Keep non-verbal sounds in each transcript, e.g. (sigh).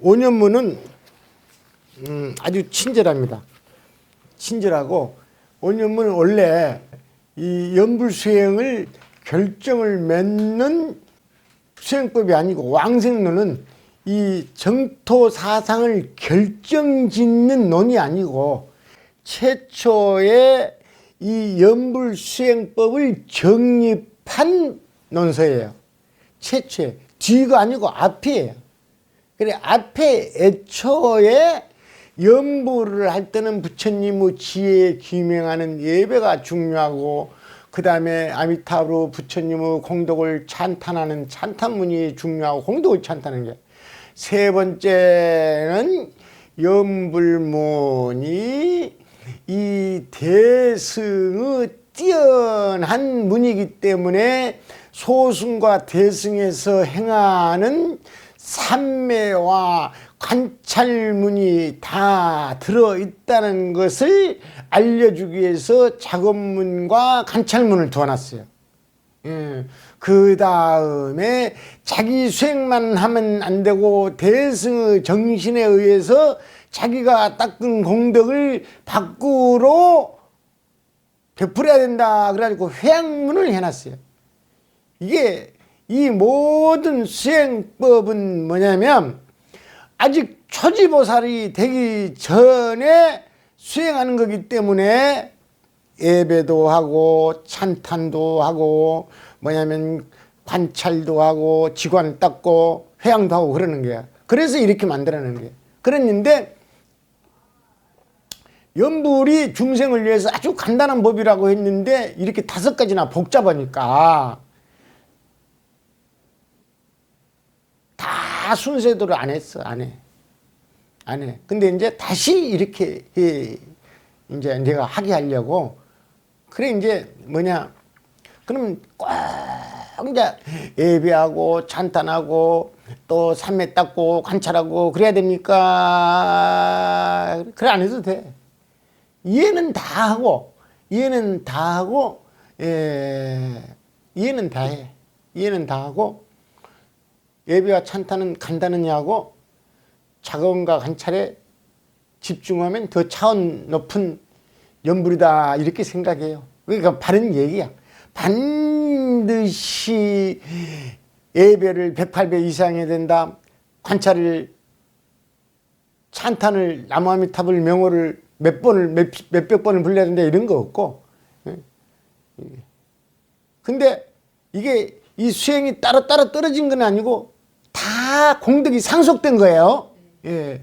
오년문은 음, 아주 친절합니다. 친절하고 오년문은 원래 이 연불 수행을 결정을 맺는 수행법이 아니고 왕생론은 이 정토 사상을 결정짓는 논이 아니고 최초의 이 연불 수행법을 정립한 논서예요. 최초에 뒤가 아니고 앞이에요. 그래 앞에 애초에 연부를 할 때는 부처님의 지혜 규명하는 예배가 중요하고 그 다음에 아미타브로 부처님의 공덕을 찬탄하는 찬탄문이 중요하고 공덕을 찬탄하는 게. 세 번째는 연불문이 이 대승의 뛰어난 문이기 때문에 소승과 대승에서 행하는 삼매와 관찰문이 다 들어있다는 것을 알려주기 위해서 작업문과 관찰문을 두어놨어요. 예. 그 다음에 자기 수행만 하면 안 되고 대승의 정신에 의해서 자기가 닦은 공덕을 밖으로 베풀어야 된다. 그래가지고 회양문을 해놨어요. 이게 이 모든 수행법은 뭐냐면 아직 초지보살이 되기 전에 수행하는 거기 때문에 예배도 하고 찬탄도 하고 뭐냐면 관찰도 하고 지관을 닦고 회양도 하고 그러는 거야. 그래서 이렇게 만들어내는 거야. 그랬는데 연불이 중생을 위해서 아주 간단한 법이라고 했는데 이렇게 다섯 가지나 복잡하니까 다 순서대로 안 했어 안 해. 안 해. 근데 이제 다시 이렇게 해. 이제 내가 하게 하려고 그래 이제 뭐냐 그럼 꼭 이제 예배하고 찬탄하고 또 삼매 닦고 관찰하고 그래야 됩니까? 그래 안 해도 돼. 이해는 다 하고 이해는 다 하고 예, 이해는 다 해. 이해는 다 하고 예배와 찬탄은 간다느냐고 작업과 관찰에 집중하면 더 차원 높은 연불이다 이렇게 생각해요. 그러니까 바른 얘기야. 반드시 예배를 108배 이상 해야 된다. 관찰을 찬탄을 나무아미탑을 명호를 몇 번을 몇, 몇백 번을 불러야 된다 이런 거 없고 예. 근데 이게 이 수행이 따로따로 떨어진 건 아니고 다 공덕이 상속된 거예요. 예.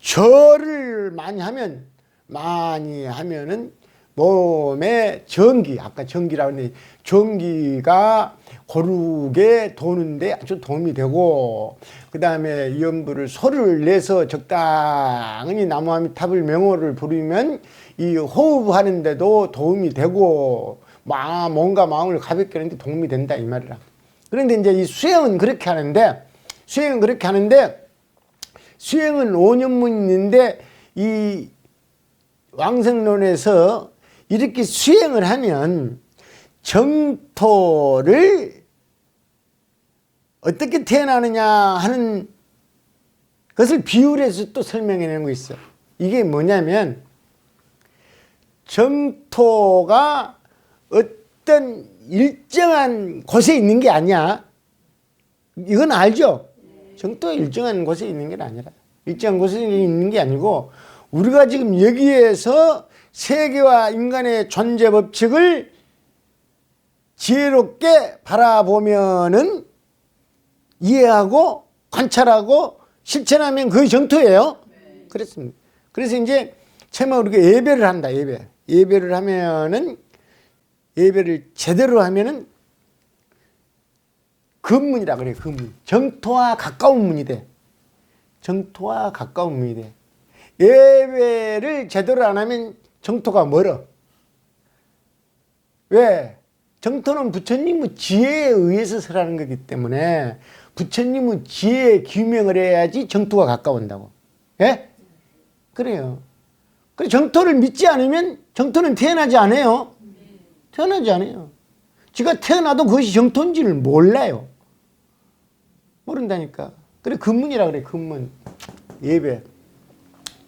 절을 많이 하면 많이 하면은 몸에 전기 아까 전기라고 했는데 전기가 고르게 도는데 아주 도움이 되고 그 다음에 연부를 소를 내서 적당히 나무아미탑을 명호를 부르면 이 호흡하는데도 도움이 되고 마 뭔가 마음을 가볍게 하는데 도움이 된다 이 말이라. 그런데 이제 이 수행은 그렇게 하는데 수행은 그렇게 하는데 수행은 5년문인데 이 왕생론에서 이렇게 수행을 하면 정토를 어떻게 태어나느냐 하는 것을 비율해서 또 설명해 내는 거 있어. 이게 뭐냐면 정토가 어떤 일정한 곳에 있는 게 아니야. 이건 알죠? 정토 일정한 곳에 있는 게 아니라 일정한 곳에 있는 게 아니고 우리가 지금 여기에서 세계와 인간의 존재 법칙을 지혜롭게 바라보면은 이해하고 관찰하고 실천하면 그게 정토예요. 그렇습니다. 그래서 이제 처음에 우리가 예배를 한다. 예배. 예배를 하면은 예배를 제대로 하면은 근문이라 그래. 근문. 정토와 가까운 문이 돼. 정토와 가까운 문이 돼. 예배를 제대로 안 하면 정토가 멀어. 왜? 정토는 부처님의 지혜에 의해서 설하는 거기 때문에 부처님의 지혜에 규명을 해야지 정토가 가까운다고. 예? 그래요. 그래 정토를 믿지 않으면 정토는 태어나지 않아요. 태어나지 않아요. 지가 태어나도 그것이 정토인지를 몰라요. 모른다니까. 그래 근문이라 그래 근문. 예배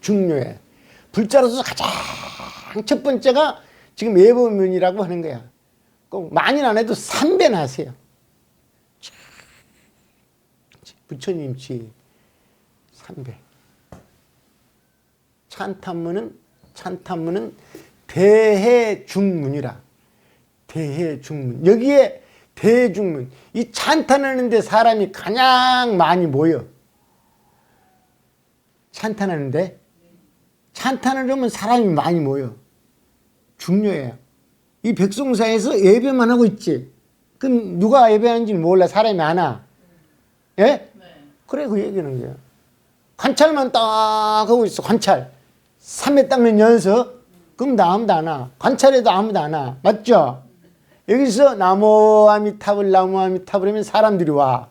중요해. 불자로서 가장 첫 번째가 지금 예배문이라고 하는 거야. 꼭 많이는 안 해도 3배는 하세요. 부처님 치 3배. 찬탄문은 찬탄문은 대해중문이라. 대해중문. 여기에 대중문. 이 찬탄하는데 사람이 가장 많이 모여. 찬탄하는데 찬탄을 하면 사람이 많이 모여. 중요해요. 이 백송사에서 예배만 하고 있지. 그럼 누가 예배하는지 몰라. 사람이 안 와. 예? 그래, 그 얘기는 거야. 관찰만 딱 하고 있어, 관찰. 삼회 닦는 연습. 그럼 나 아무도 안 와. 관찰해도 아무도 안 와. 맞죠? 여기서 나무 아미탑을 나무 아미탑을 하면 사람들이 와.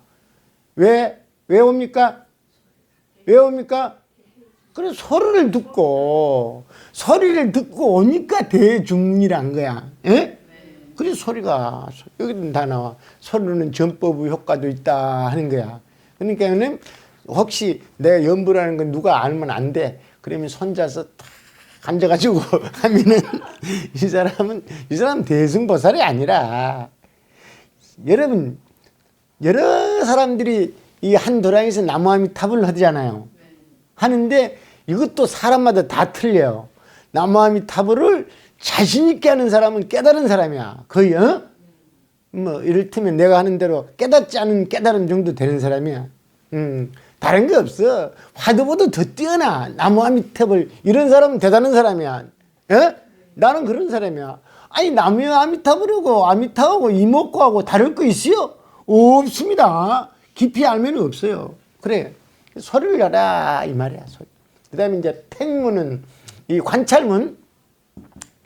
왜? 왜 옵니까? 왜 옵니까? 그래 소리를 듣고 소리를 듣고 오니까 대중문이란 거야. 예? 그래 소리가 여기는 다 나와. 소리는 전법 효과도 있다 하는 거야. 그러니까는 혹시 내가 연부라는 건 누가 알면 안 돼. 그러면 손자서 딱 앉아가지고 (laughs) 하면은 이 사람은 이 사람 대승보살이 아니라 여러분 여러 사람들이 이 한 도량에서 나무아미탑을 하잖아요. 하는데 이것도 사람마다 다 틀려요. 나무아미타불을 자신 있게 하는 사람은 깨달은 사람이야. 거의 어? 뭐 이를테면 내가 하는 대로 깨닫지 않은 깨달음 정도 되는 사람이야. 음, 다른 게 없어. 화두보다 더 뛰어나. 나무아미탑을 이런 사람은 대단한 사람이야. 예? 나는 그런 사람이야. 아니 나무 아미타불하고 아미타하고 이목구하고 다를 거 있어요? 없습니다. 깊이 알면 없어요. 그래. 소리를 열라 이 말이야. 소리. 그 다음에 이제 탱문은 이 관찰문,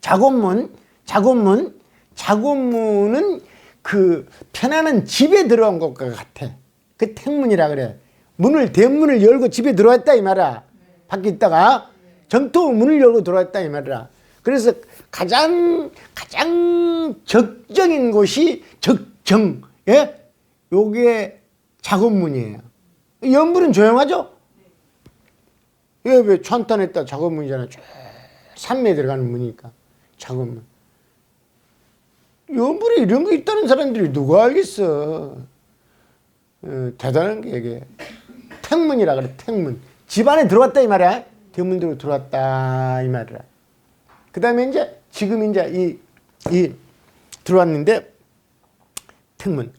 작업문, 작업문, 작업문은 그 편안한 집에 들어온 것과 같아. 그 탱문이라 그래. 문을 대문을 열고 집에 들어왔다 이 말이야. 밖에 있다가 정토 문을 열고 들어왔다 이 말이야. 그래서 가장 가장 적정인 곳이 적정. 예? 요게 작업문이에요. 연불은 조용하죠? 이게 왜 천탄했다 작업문이잖아. 쭉 산매에 들어가는 문이니까 작업문. 연불에 이런 거 있다는 사람들이 누가 알겠어? 어, 대단한 게 이게 탱문이라 그래 탱문. 집 안에 들어왔다 이 말이야. 대문으로 들어왔다 이 말이야. 그 다음에 이제 지금 이제 이, 이 들어왔는데 탱문.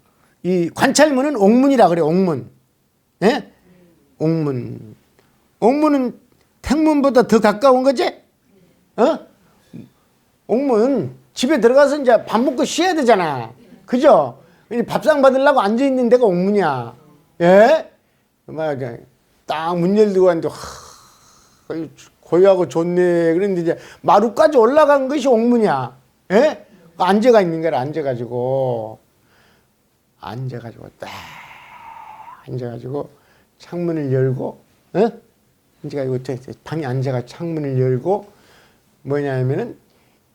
이 관찰문은 옥문이라 그래 옥문. 예? 옥문. 옥문은 탱문보다 더 가까운 거지? 어? 옥문 집에 들어가서 이제 밥 먹고 쉬어야 되잖아. 그죠? 밥상 받으려고 앉아 있는 데가 옥문이야. 예? 맞아. 딱문 열고 왔는데 하, 고요하고 좋네. 그런데 이제 마루까지 올라간 것이 옥문이야. 예? 앉아가 있는 거라 앉아가지고 앉아가지고 딱 앉아가지고 창문을 열고 어? 앉아가지고 방에 앉아가 창문을 열고 뭐냐면은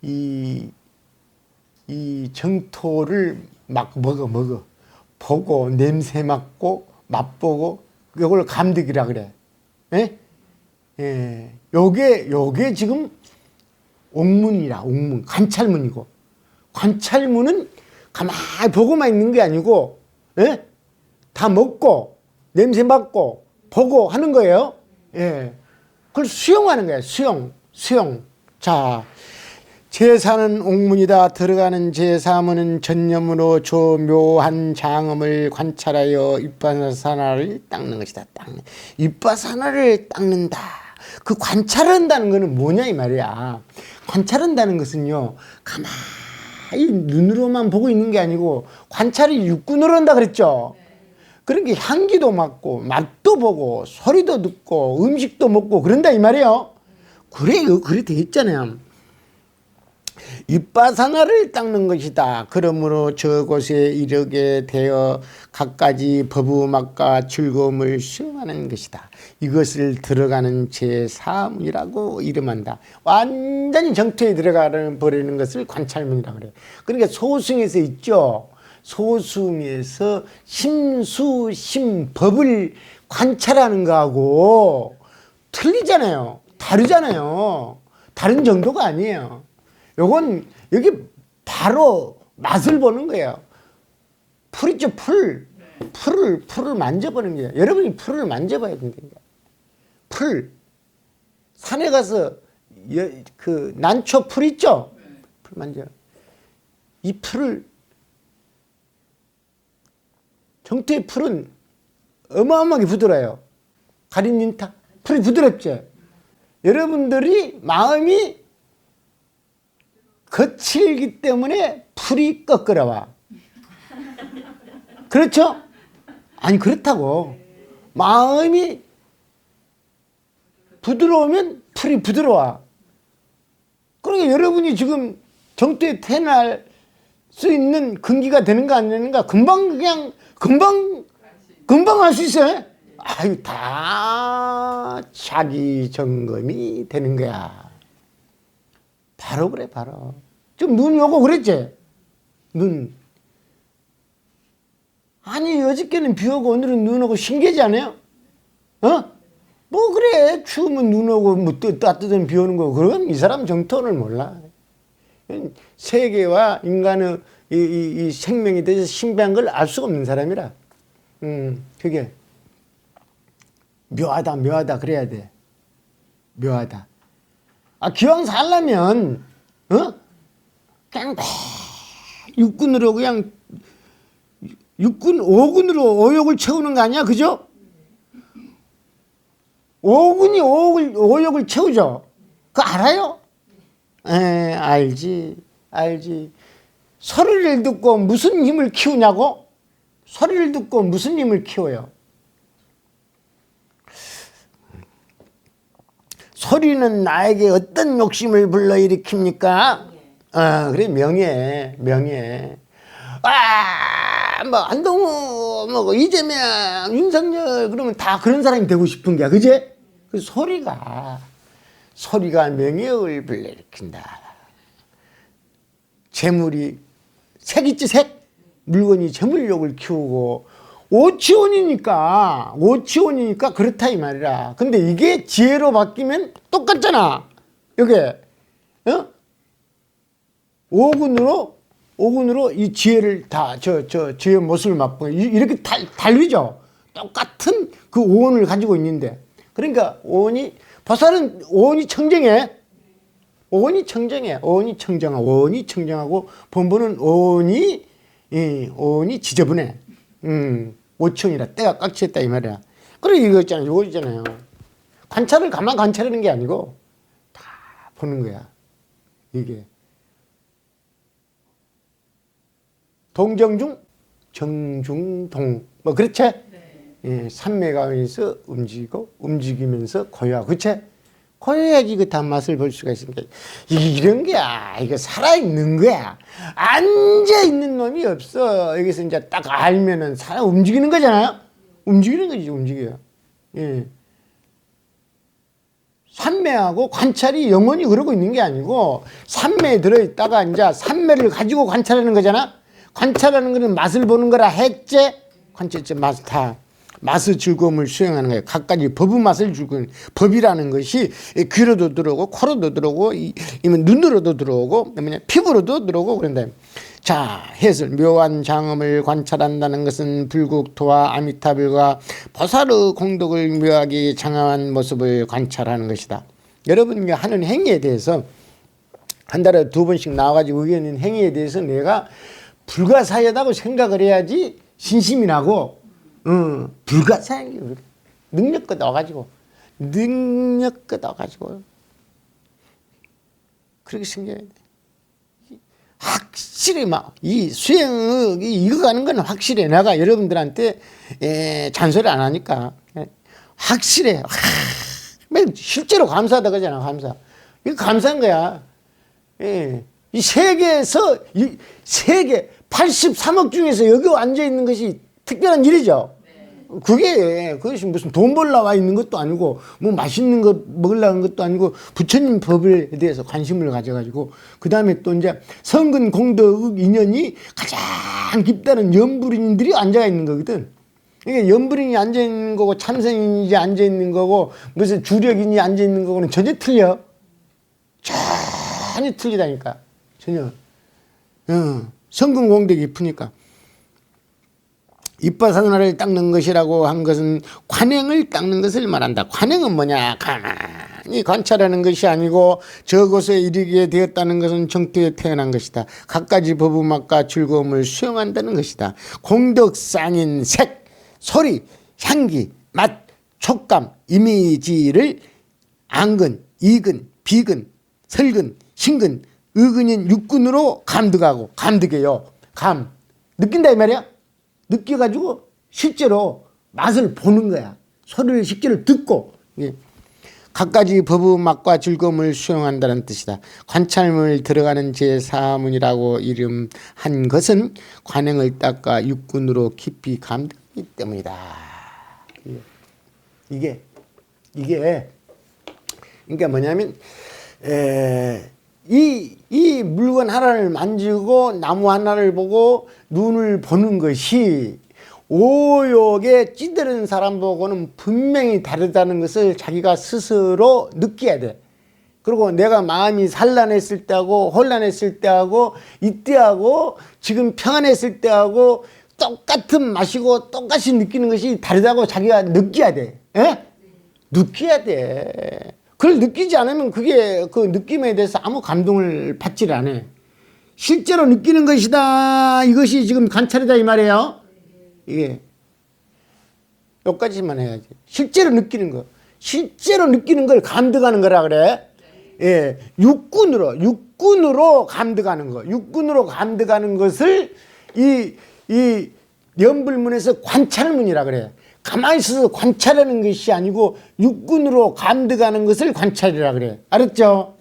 이, 이 정토를 막 먹어 먹어 보고 냄새 맡고 맛보고 요걸 감득이라 그래. 예? 예. 요게 요게 지금 옥문이라 옥문 관찰문이고 관찰문은 가만히 보고만 있는 게 아니고 예? 다 먹고 냄새 맡고 보고 하는 거예요. 예. 그걸 수용하는 거예요. 수용. 수용. 자, 제사는 옥문이다. 들어가는 제사문은 전념으로 저 묘한 장음을 관찰하여 이빠사나를 닦는 것이다. 닦는. 이빠사나를 닦는다. 그 관찰한다는 거는 뭐냐 이 말이야. 관찰한다는 것은요. 가만히 눈으로만 보고 있는 게 아니고 관찰이 육군으로 한다 그랬죠. 그러니까 향기도 맡고 맛도 보고 소리도 듣고 음식도 먹고 그런다 이 말이에요. 그래요. 그래 돼 있잖아요. 이빨 하나를 닦는 것이다. 그러므로 저곳에 이르게 되어 갖가지 법음악과 즐거움을 수용하는 것이다. 이것을 들어가는 제3이라고 이름한다. 완전히 정토에 들어가는 버리는 것을 관찰문이라고 그래. 그러니까 소승에서 있죠. 소승에서 심수 심법을 관찰하는 거하고 틀리잖아요. 다르잖아요. 다른 정도가 아니에요. 요건 여기 바로 맛을 보는 거예요. 풀 있죠, 풀. 풀을, 풀을 만져보는 거예요. 여러분이 풀을 만져봐야 된다니까. 풀. 산에 가서 여, 그 난초 풀 있죠? 풀 만져. 이 풀을 정토의 풀은 어마어마하게 부드러워요. 가린 인타. 풀이 부드럽죠? 여러분들이 마음이 거칠기 때문에 풀이 꺾으러와. 그렇죠? 아니, 그렇다고. 마음이 부드러우면 풀이 부드러워. 그러니까 여러분이 지금 정토에 태어날 수 있는 근기가 되는가 안 되는가 금방 그냥 금방 금방 할 수 있어요. 아유 다 자기 점검이 되는 거야. 바로 그래 바로. 좀 눈이 오고 그랬지. 눈. 아니 어저께는 비 오고 오늘은 눈 오고 신기하지 않아요? 어? 뭐 그래 추우면 눈 오고 뭐 뜨- 따뜻한 비 오는 거 그럼 이 사람 정토를 몰라. 세계와 인간의 이, 이, 이 생명에 대해서 신비한 걸 알 수가 없는 사람이라. 음, 그게 묘하다, 묘하다 그래야 돼. 묘하다. 아, 기왕 살려면, 어? 그냥 막 육군으로 그냥 육군, 오군으로 오욕을 채우는 거 아니야? 그죠? 오군이 오욕을, 오욕을 채우죠? 그거 알아요? 에, 알지, 알지. 소리를 듣고 무슨 힘을 키우냐고? 소리를 듣고 무슨 힘을 키워요? 소리는 나에게 어떤 욕심을 불러일으킵니까? 아, 그래, 명예, 명예. 아, 뭐, 안동우, 뭐, 이재명, 윤석열, 그러면 다 그런 사람이 되고 싶은 게야, 그제? 그 소리가, 소리가 명예를 불러일으킨다. 재물이 색 있지 색 물건이 재물욕을 키우고 오치원이니까 오치원이니까 그렇다 이 말이라. 근데 이게 지혜로 바뀌면 똑같잖아. 여기 어? 오군으로 오군으로 이 지혜를 다 저 저 지혜 모습을 맛보고 이- 이렇게 달, 달리죠. 똑같은 그 오원을 가지고 있는데. 그러니까 오원이 보살은 오원이 청정해. 오온이 청정해. 오온이 청정하고 오온이 청정하고 본부는 오온이 이 오온이 지저분해. 음, 오청이라 때가 꽉 찼다 이 말이야. 그래 이거 있잖아요. 이거 있잖아요. 관찰을 가만 관찰하는 게 아니고 다 보는 거야. 이게 동정중 정중동 뭐 그렇지? 예, 산매가면서 움직이고 움직이면서 고요하고 그렇지? 고요하게 그 단맛을 볼 수가 이- 이런 게야. 이거 살아있는 거야. 앉아있는 놈이 없어. 여기서 이제 딱 알면은 살아 움직이는 거잖아요. 움직이는 거지 움직여요 예. 산매하고 관찰이 영원히 그러고 있는 게 아니고 산매에 들어있다가 이제 산매를 가지고 관찰하는 거잖아. 관찰하는 거는 맛을 보는 거라 했제 관찰제 맛을 다 맛의 즐거움을 수행하는 거예요. 각가지 법의 맛을 즐거운 법이라는 것이 귀로도 들어오고 코로도 들어오고 이- 눈으로도 들어오고 뭐냐 피부로도 들어오고 그런다. 자 해설 묘한 장엄을 관찰한다는 것은 불국토와 아미타불과 보살의 공덕을 묘하게 장엄한 모습을 관찰하는 것이다. 여러분이 하는 행위에 대해서 한 달에 두 번씩 나와가지고 의견 있는 행위에 대해서 내가 불가사의하다고 생각을 해야지 신심이 나고, 어, 불가사의 능력껏 넣어가지고, 능력껏 넣어가지고, 그렇게 생각해야 돼. 확실히 막, 이 수행이 이어가는 건 확실해. 내가 여러분들한테, 에, 잔소리 안 하니까. 예, 확실해. 와, 맨 실제로 감사하다 그러잖아, 감사. 이거 감사한 거야. 예. 이 세계에서 이 세계 83억 중에서 여기 앉아 있는 것이 특별한 일이죠. 그게 그것이 무슨 돈 벌러 와 있는 것도 아니고 뭐 맛있는 거 먹으려는 것도 아니고 부처님 법에 대해서 관심을 가져가지고 그 다음에 또 이제 성근 공덕 인연이 가장 깊다는 염불인들이 앉아 있는 거거든. 이게 연불인이 앉아 있는 거고 참선인지 앉아 있는 거고 무슨 주력인이 앉아 있는 거고는 전혀 틀려. 전혀 틀리다니까. 전혀. 어, 성근 공대 깊으니까. 이빨 하나를 닦는 것이라고 한 것은 관행을 닦는 것을 말한다. 관행은 뭐냐? 가만히 관찰하는 것이 아니고 저곳에 이르게 되었다는 것은 정토에 태어난 것이다. 갖가지 법음악과 즐거움을 수용한다는 것이다. 공덕상인 색, 소리, 향기, 맛, 촉감, 이미지를 안근, 이근, 비근, 설근, 신근, 의근인 육근으로 감득하고 감득해요. 감 느낀다 이 말이야. 느껴가지고 실제로 맛을 보는 거야. 소리를 실제로 듣고 예. 갖가지 법의 맛과 즐거움을 수용한다는 뜻이다. 관찰문을 들어가는 제4문이라고 이름한 것은 관행을 닦아 육군으로 깊이 감득하기 때문이다. 예. 이게 이게 그러니까 뭐냐면 에, 이, 이 물건 하나를 만지고 나무 하나를 보고 눈을 보는 것이 오욕에 찌들은 사람 보고는 분명히 다르다는 것을 자기가 스스로 느껴야 돼. 그리고 내가 마음이 산란했을 때하고 혼란했을 때하고 이때하고 지금 평안했을 때하고 똑같은 맛이고 똑같이 느끼는 것이 다르다고 자기가 느껴야 돼. 에? 느껴야 돼. 그걸 느끼지 않으면 그게 그 느낌에 대해서 아무 감동을 받질 않아. 실제로 느끼는 것이다. 이것이 지금 관찰이다 이 말이에요. 이게 여기까지만 해야지. 실제로 느끼는 거. 실제로 느끼는 걸 감득하는 거라 그래. 예. 육군으로 육군으로 감득하는 거. 육군으로 감득하는 것을 이 이 연불문에서 관찰문이라 그래. 가만히 있어서 관찰하는 것이 아니고 육군으로 감득하는 것을 관찰이라 그래. 알았죠?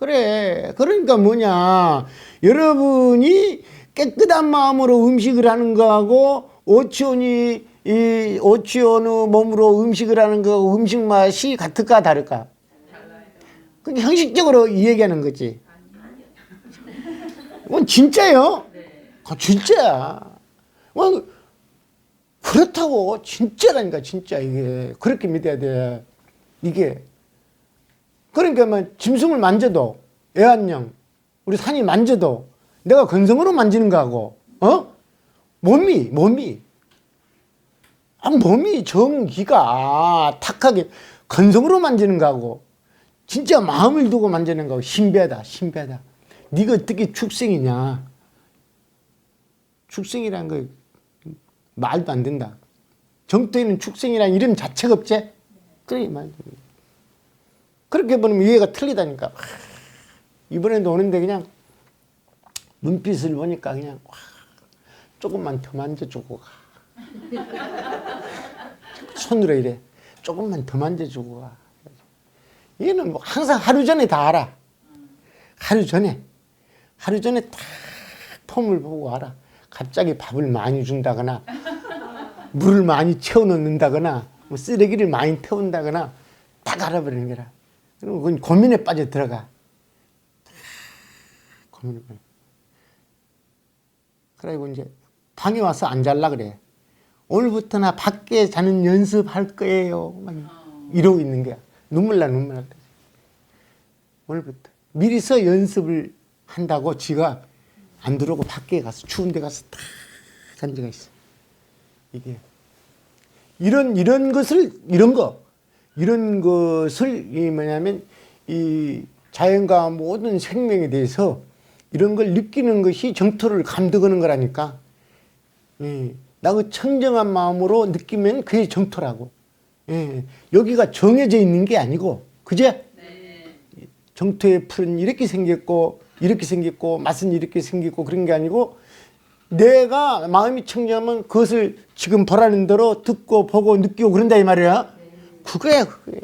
그래. 그러니까 뭐냐. 여러분이 깨끗한 마음으로 음식을 하는 거하고 오치온이 이 오치온의 몸으로 음식을 하는 거 음식 맛이 같을까 다를까? 그게 형식적으로 이 얘기하는 거지. 그건 진짜요? 그 진짜야. 뭐 그렇다고 진짜라니까 진짜 이게 그렇게 믿어야 돼. 이게 그러니까 뭐 짐승을 만져도 애완령 우리 산이 만져도 내가 건성으로 만지는 거하고 어? 몸이 몸이. 아 몸이 정기가 탁하게 건성으로 만지는 거하고 진짜 마음을 두고 만지는 거하고 신비하다 신비하다. 네가 어떻게 축생이냐? 축생이란 거 말도 안 된다. 정토에는 축생이란 이름 자체가 없지? 그래 말 그렇게 보면 이해가 틀리다니까. 하, 이번에도 오는데 그냥 눈빛을 보니까 그냥 와, 조금만 더 만져주고 가. 손으로 이래. 조금만 더 만져주고 가. 얘는 뭐 항상 하루 전에 다 알아. 하루 전에. 하루 전에 딱 폼을 보고 알아. 갑자기 밥을 많이 준다거나 물을 많이 채워 넣는다거나 뭐 쓰레기를 많이 태운다거나 딱 알아버리는 거라. 그럼 그건 고민에 빠져 들어가. 고민에 빠져. 그리고 이제 방에 와서 안 잘라 그래. 오늘부터 나 밖에 자는 연습할 거예요. 막 이러고 있는 거야. 눈물 나 눈물 나. 오늘부터 미리서 연습을 한다고 지가 안 들어오고 밖에 가서 추운 데 가서 딱 앉아가 있어. 이게 이런 이런 것을 이런 거 이런 것을 이 뭐냐면 이 자연과 모든 생명에 대해서 이런 걸 느끼는 것이 정토를 감독하는 거라니까. 예. 나그 청정한 마음으로 느끼면 그게 정토라고. 예. 여기가 정해져 있는 게 아니고, 그제? 정토의 풀은 이렇게 생겼고, 이렇게 생겼고, 맛은 이렇게 생겼고, 그런 게 아니고, 내가 마음이 청정하면 그것을 지금 보라는 대로 듣고 보고 느끼고 그런다 이 말이야. 그거야, 그게.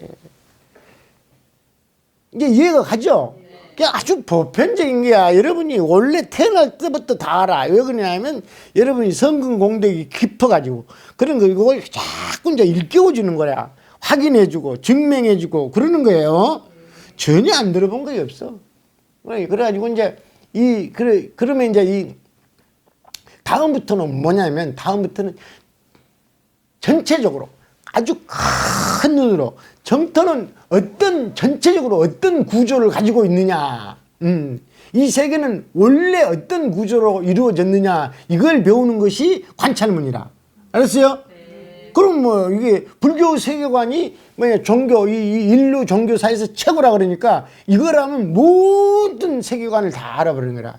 이제 이해가 가죠? 그게 아주 보편적인 거야. 여러분이 원래 태어날 때부터 다 알아. 왜 그러냐면 여러분이 성근 공덕이 깊어가지고 그런 거 이걸 자꾸 이제 일깨워주는 거야. 확인해주고 증명해주고 그러는 거예요. 전혀 안 들어본 거이 없어. 그래, 그래가지고 이제 이, 그래, 그러면 이제 이 다음부터는 뭐냐면 다음부터는 전체적으로 아주 큰 눈으로 정토는 어떤 전체적으로 어떤 구조를 가지고 있느냐. 음, 이 세계는 원래 어떤 구조로 이루어졌느냐 이걸 배우는 것이 관찰문이라. 알았어요? 그럼 뭐 이게 불교 세계관이 뭐냐 종교 이, 이 인류 종교사에서 최고라 그러니까 이거라면 모든 세계관을 다 알아버리는 거라.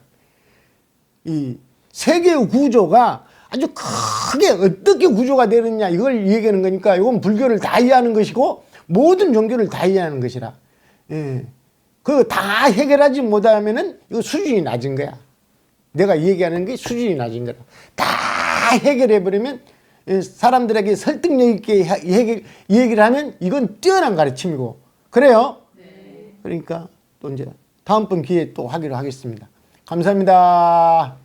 이 세계의 구조가 아주 크게 어떻게 구조가 되느냐 이걸 얘기하는 거니까 이건 불교를 다 이해하는 것이고 모든 종교를 다 이해하는 것이라. 예. 그거 다 해결하지 못하면은 이거 수준이 낮은 거야. 내가 얘기하는 게 수준이 낮은 거라. 다 해결해 버리면 예, 사람들에게 설득력 있게 해- 해결, 얘기를 하면 이건 뛰어난 가르침이고 그래요. 그러니까 또 이제 다음번 기회에 또 하기로 하겠습니다. 감사합니다.